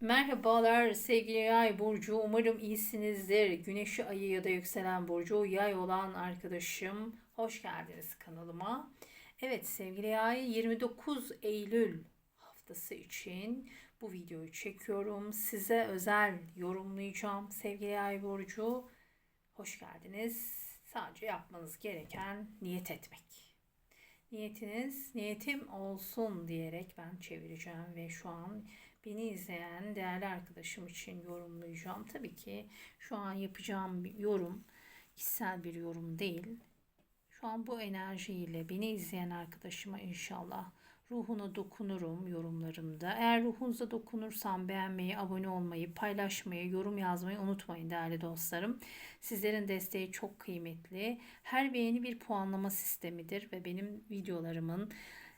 Merhabalar sevgili yay burcu. Umarım iyisinizdir. Güneşi ayı ya da yükselen burcu yay olan arkadaşım. Hoş geldiniz kanalıma. Evet sevgili yay 29 Eylül haftası için bu videoyu çekiyorum. Size özel yorumlayacağım sevgili yay burcu. Hoş geldiniz. Sadece yapmanız gereken niyet etmek. Niyetiniz niyetim olsun diyerek ben çevireceğim ve şu an beni izleyen değerli arkadaşım için yorumlayacağım. Tabii ki şu an yapacağım bir yorum kişisel bir yorum değil. Şu an bu enerjiyle beni izleyen arkadaşıma inşallah ruhuna dokunurum yorumlarımda. Eğer ruhunuza dokunursam beğenmeyi, abone olmayı, paylaşmayı, yorum yazmayı unutmayın değerli dostlarım. Sizlerin desteği çok kıymetli. Her beğeni bir puanlama sistemidir ve benim videolarımın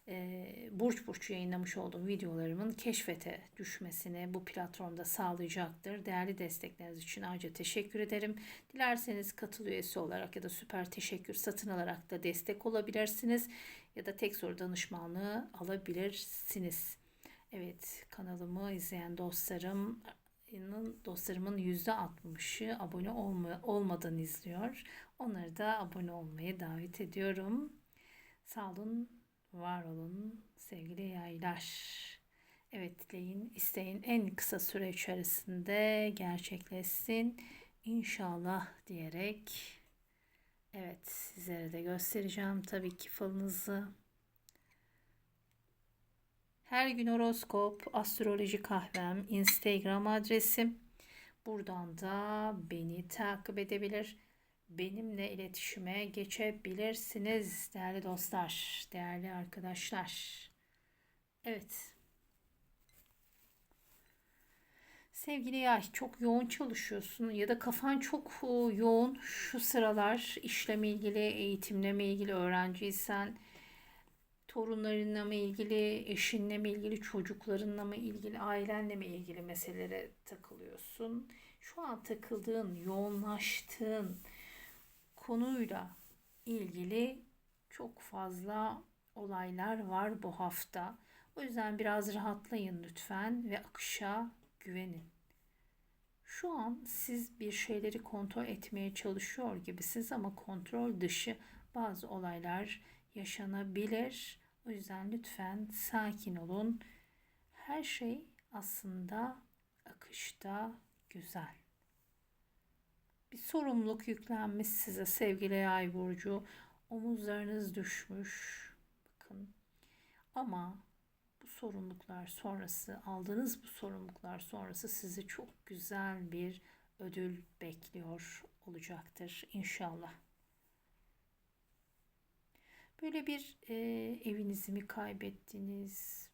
e, burç burç yayınlamış olduğum videolarımın keşfete düşmesini bu platformda sağlayacaktır. Değerli destekleriniz için ayrıca teşekkür ederim. Dilerseniz katıl üyesi olarak ya da süper teşekkür satın alarak da destek olabilirsiniz ya da tek soru danışmanlığı alabilirsiniz. Evet kanalımı izleyen dostlarım dostlarımın %60'ı abone olma, olmadan izliyor. Onları da abone olmaya davet ediyorum. Sağ olun, var olun sevgili yaylar. Evet dileyin, isteyin en kısa süre içerisinde gerçekleşsin. İnşallah diyerek evet sizlere de göstereceğim tabii ki falınızı. Her gün horoskop, astroloji kahvem, Instagram adresim. Buradan da beni takip edebilir benimle iletişime geçebilirsiniz değerli dostlar, değerli arkadaşlar. Evet. Sevgili yay çok yoğun çalışıyorsun ya da kafan çok yoğun şu sıralar işleme ilgili, eğitimle mi ilgili öğrenciysen, torunlarınla mı ilgili, eşinle mi ilgili, çocuklarınla mı ilgili, ailenle mi ilgili meselelere takılıyorsun. Şu an takıldığın, yoğunlaştığın, konuyla ilgili çok fazla olaylar var bu hafta. O yüzden biraz rahatlayın lütfen ve akışa güvenin. Şu an siz bir şeyleri kontrol etmeye çalışıyor gibisiniz ama kontrol dışı bazı olaylar yaşanabilir. O yüzden lütfen sakin olun. Her şey aslında akışta güzel bir sorumluluk yüklenmiş size sevgili yay burcu. Omuzlarınız düşmüş. Bakın. Ama bu sorumluluklar sonrası, aldığınız bu sorumluluklar sonrası sizi çok güzel bir ödül bekliyor olacaktır inşallah. Böyle bir e, evinizi mi kaybettiniz?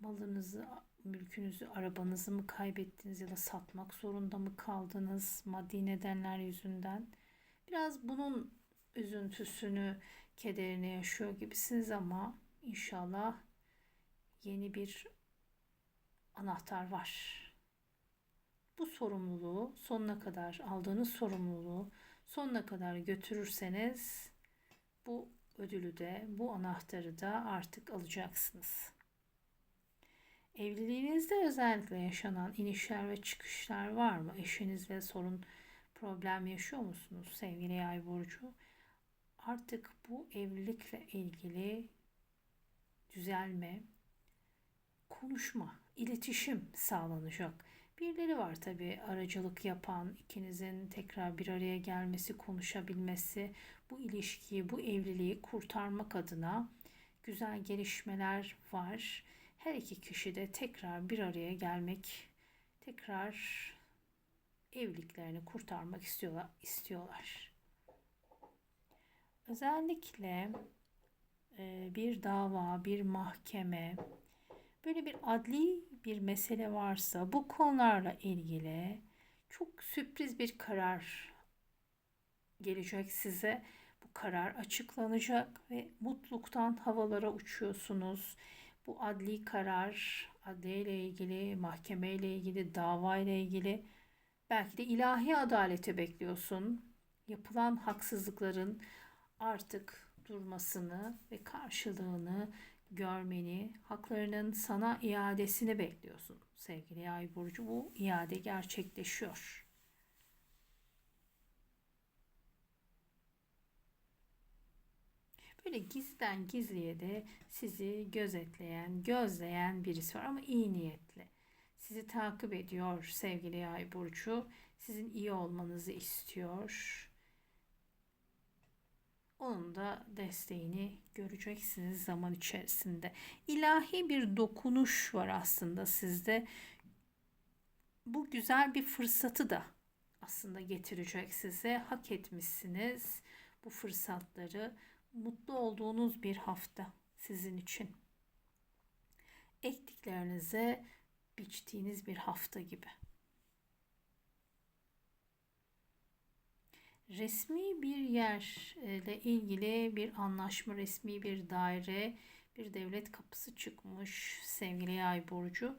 Malınızı mülkünüzü, arabanızı mı kaybettiniz ya da satmak zorunda mı kaldınız maddi nedenler yüzünden? Biraz bunun üzüntüsünü, kederini yaşıyor gibisiniz ama inşallah yeni bir anahtar var. Bu sorumluluğu sonuna kadar aldığınız sorumluluğu sonuna kadar götürürseniz bu ödülü de bu anahtarı da artık alacaksınız. Evliliğinizde özellikle yaşanan inişler ve çıkışlar var mı? Eşinizle sorun, problem yaşıyor musunuz sevgili yay burcu? Artık bu evlilikle ilgili düzelme, konuşma, iletişim sağlanacak. Birileri var tabi aracılık yapan, ikinizin tekrar bir araya gelmesi, konuşabilmesi, bu ilişkiyi, bu evliliği kurtarmak adına güzel gelişmeler var her iki kişi de tekrar bir araya gelmek, tekrar evliliklerini kurtarmak istiyorlar. istiyorlar. Özellikle e, bir dava, bir mahkeme, böyle bir adli bir mesele varsa bu konularla ilgili çok sürpriz bir karar gelecek size. Bu karar açıklanacak ve mutluluktan havalara uçuyorsunuz bu adli karar, adliyle ilgili, mahkemeyle ilgili, dava ile ilgili belki de ilahi adaleti bekliyorsun. Yapılan haksızlıkların artık durmasını ve karşılığını görmeni, haklarının sana iadesini bekliyorsun sevgili Yay burcu. Bu iade gerçekleşiyor. Böyle gizliden gizliye de sizi gözetleyen, gözleyen birisi var ama iyi niyetli. Sizi takip ediyor sevgili Yay burcu. Sizin iyi olmanızı istiyor. Onun da desteğini göreceksiniz zaman içerisinde. İlahi bir dokunuş var aslında sizde. Bu güzel bir fırsatı da aslında getirecek size. Hak etmişsiniz bu fırsatları. Mutlu olduğunuz bir hafta sizin için. Ektiklerinize biçtiğiniz bir hafta gibi. resmi bir yerle ilgili bir anlaşma, resmi bir daire, bir devlet kapısı çıkmış sevgili yay burcu.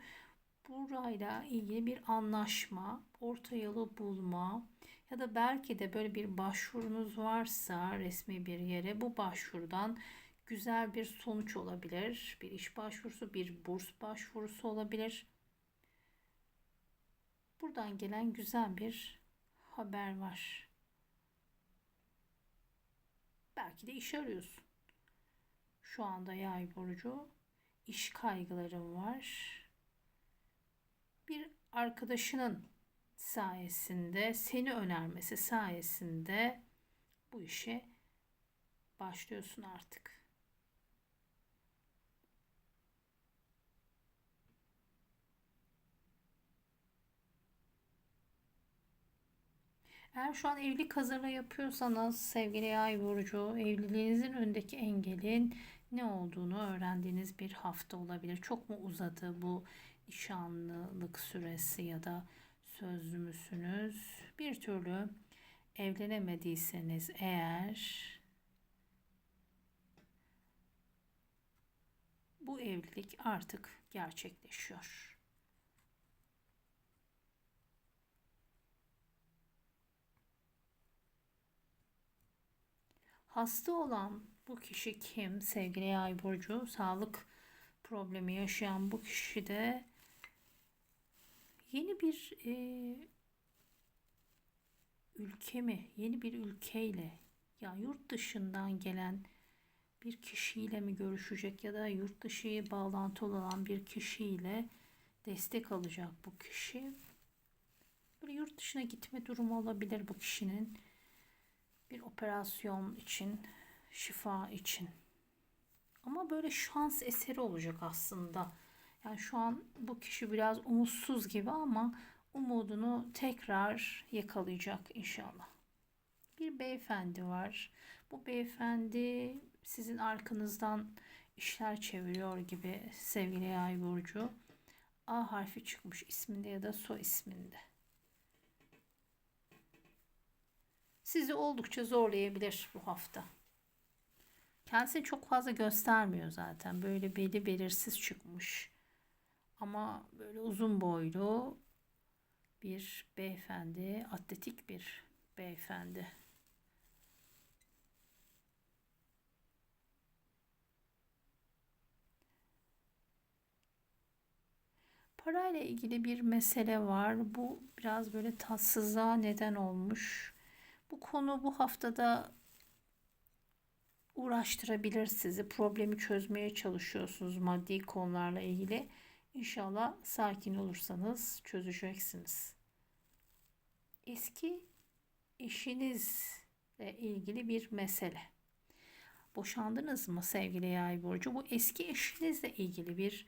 Burayla ilgili bir anlaşma, orta yolu bulma ya da belki de böyle bir başvurunuz varsa resmi bir yere bu başvurudan güzel bir sonuç olabilir. Bir iş başvurusu, bir burs başvurusu olabilir. Buradan gelen güzel bir haber var. Belki de iş arıyorsun. Şu anda yay burcu iş kaygılarım var. Bir arkadaşının sayesinde, seni önermesi sayesinde bu işe başlıyorsun artık. Eğer şu an evlilik hazırlığı yapıyorsanız sevgili yay burcu evliliğinizin öndeki engelin ne olduğunu öğrendiğiniz bir hafta olabilir. Çok mu uzadı bu nişanlılık süresi ya da sözlü müsünüz? Bir türlü evlenemediyseniz eğer bu evlilik artık gerçekleşiyor. Hasta olan bu kişi kim? Sevgili Yay burcu, sağlık problemi yaşayan bu kişi de yeni bir e, ülke mi? Yeni bir ülkeyle ya yurt dışından gelen bir kişiyle mi görüşecek ya da yurt dışı bağlantı olan bir kişiyle destek alacak bu kişi. Böyle yurt dışına gitme durumu olabilir bu kişinin bir operasyon için, şifa için. Ama böyle şans eseri olacak aslında. Yani şu an bu kişi biraz umutsuz gibi ama umudunu tekrar yakalayacak inşallah. Bir beyefendi var. Bu beyefendi sizin arkanızdan işler çeviriyor gibi sevgili yay burcu. A harfi çıkmış isminde ya da soy isminde. sizi oldukça zorlayabilir bu hafta. Kendisini çok fazla göstermiyor zaten. Böyle beli belirsiz çıkmış. Ama böyle uzun boylu bir beyefendi, atletik bir beyefendi. Parayla ilgili bir mesele var. Bu biraz böyle tatsızlığa neden olmuş. Bu konu bu haftada uğraştırabilir sizi. Problemi çözmeye çalışıyorsunuz maddi konularla ilgili. İnşallah sakin olursanız çözeceksiniz. Eski eşinizle ilgili bir mesele. Boşandınız mı sevgili yay burcu? Bu eski eşinizle ilgili bir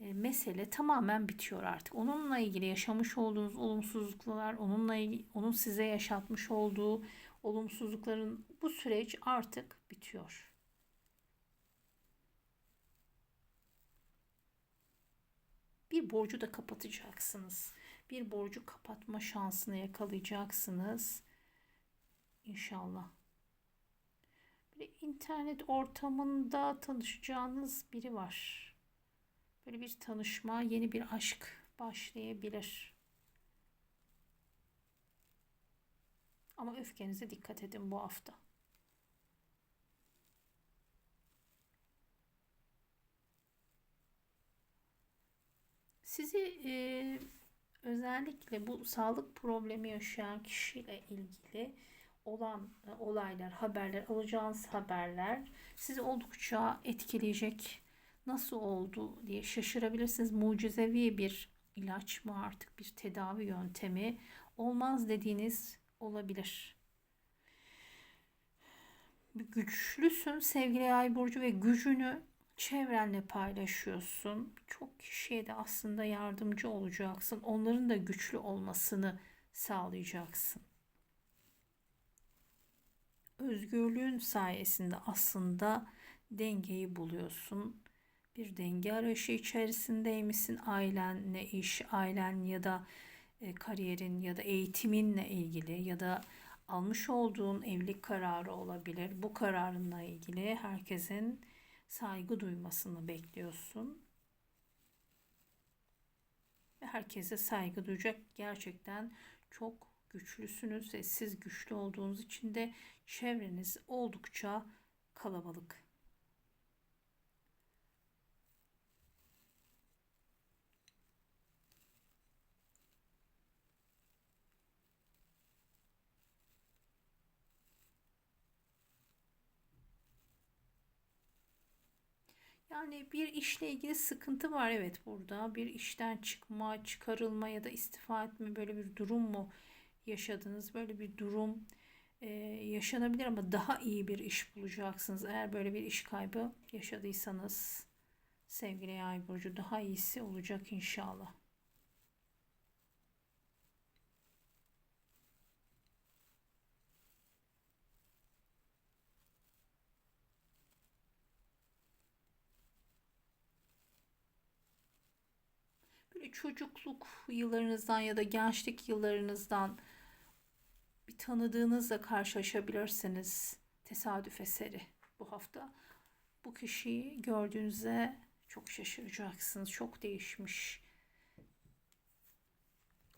e, mesele tamamen bitiyor artık. Onunla ilgili yaşamış olduğunuz olumsuzluklar, onunla ilgili, onun size yaşatmış olduğu olumsuzlukların bu süreç artık bitiyor. Bir borcu da kapatacaksınız. Bir borcu kapatma şansını yakalayacaksınız. İnşallah. Bir internet ortamında tanışacağınız biri var. Böyle bir tanışma, yeni bir aşk başlayabilir. Ama öfkenize dikkat edin bu hafta. Sizi e, özellikle bu sağlık problemi yaşayan kişiyle ilgili olan e, olaylar, haberler, alacağınız haberler sizi oldukça etkileyecek. Nasıl oldu diye şaşırabilirsiniz. Mucizevi bir ilaç mı artık bir tedavi yöntemi olmaz dediğiniz olabilir. Güçlüsün sevgili Ay burcu ve gücünü çevrenle paylaşıyorsun. Çok kişiye de aslında yardımcı olacaksın. Onların da güçlü olmasını sağlayacaksın. Özgürlüğün sayesinde aslında dengeyi buluyorsun. Bir denge arayışı içerisindeymişsin. Ailenle iş, ailen ya da e, kariyerin ya da eğitiminle ilgili ya da almış olduğun evlilik kararı olabilir. Bu kararınla ilgili herkesin saygı duymasını bekliyorsun. Ve herkese saygı duyacak gerçekten çok güçlüsünüz ve siz güçlü olduğunuz için de çevreniz oldukça kalabalık. Yani bir işle ilgili sıkıntı var evet burada. Bir işten çıkma, çıkarılma ya da istifa etme böyle bir durum mu yaşadınız? Böyle bir durum e, yaşanabilir ama daha iyi bir iş bulacaksınız. Eğer böyle bir iş kaybı yaşadıysanız sevgili Yay burcu daha iyisi olacak inşallah. Böyle çocukluk yıllarınızdan ya da gençlik yıllarınızdan bir tanıdığınızla karşılaşabilirsiniz. Tesadüf eseri bu hafta. Bu kişiyi gördüğünüzde çok şaşıracaksınız. Çok değişmiş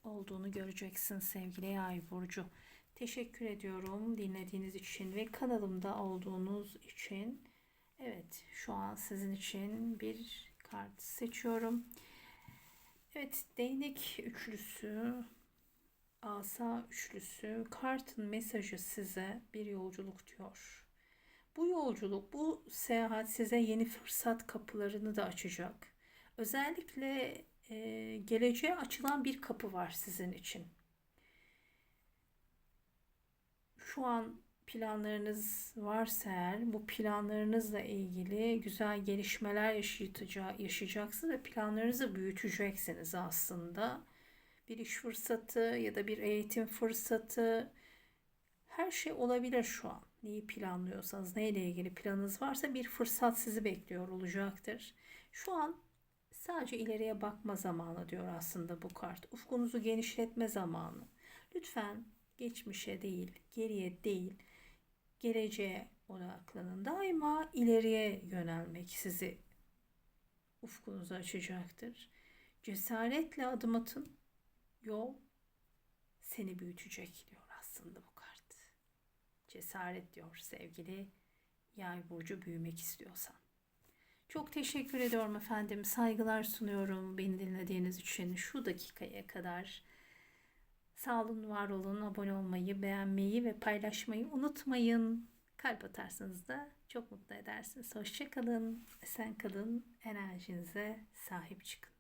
olduğunu göreceksiniz sevgili Yay burcu. Teşekkür ediyorum dinlediğiniz için ve kanalımda olduğunuz için. Evet, şu an sizin için bir kart seçiyorum. Evet, değnek üçlüsü, asa üçlüsü, kartın mesajı size bir yolculuk diyor. Bu yolculuk, bu seyahat size yeni fırsat kapılarını da açacak. Özellikle e, geleceğe açılan bir kapı var sizin için. Şu an planlarınız varsa eğer bu planlarınızla ilgili güzel gelişmeler yaşayacaksınız ve planlarınızı büyüteceksiniz aslında. Bir iş fırsatı ya da bir eğitim fırsatı her şey olabilir şu an. Neyi planlıyorsanız, neyle ilgili planınız varsa bir fırsat sizi bekliyor olacaktır. Şu an sadece ileriye bakma zamanı diyor aslında bu kart. Ufkunuzu genişletme zamanı. Lütfen geçmişe değil, geriye değil, geleceğe odaklanın. Daima ileriye yönelmek sizi ufkunuzu açacaktır. Cesaretle adım atın. Yol seni büyütecek diyor aslında bu kart. Cesaret diyor sevgili yay burcu büyümek istiyorsan. Çok teşekkür ediyorum efendim. Saygılar sunuyorum beni dinlediğiniz için şu dakikaya kadar. Sağ olun, var olun. Abone olmayı, beğenmeyi ve paylaşmayı unutmayın. Kalp atarsanız da çok mutlu edersiniz. Hoşçakalın, esen kalın, enerjinize sahip çıkın.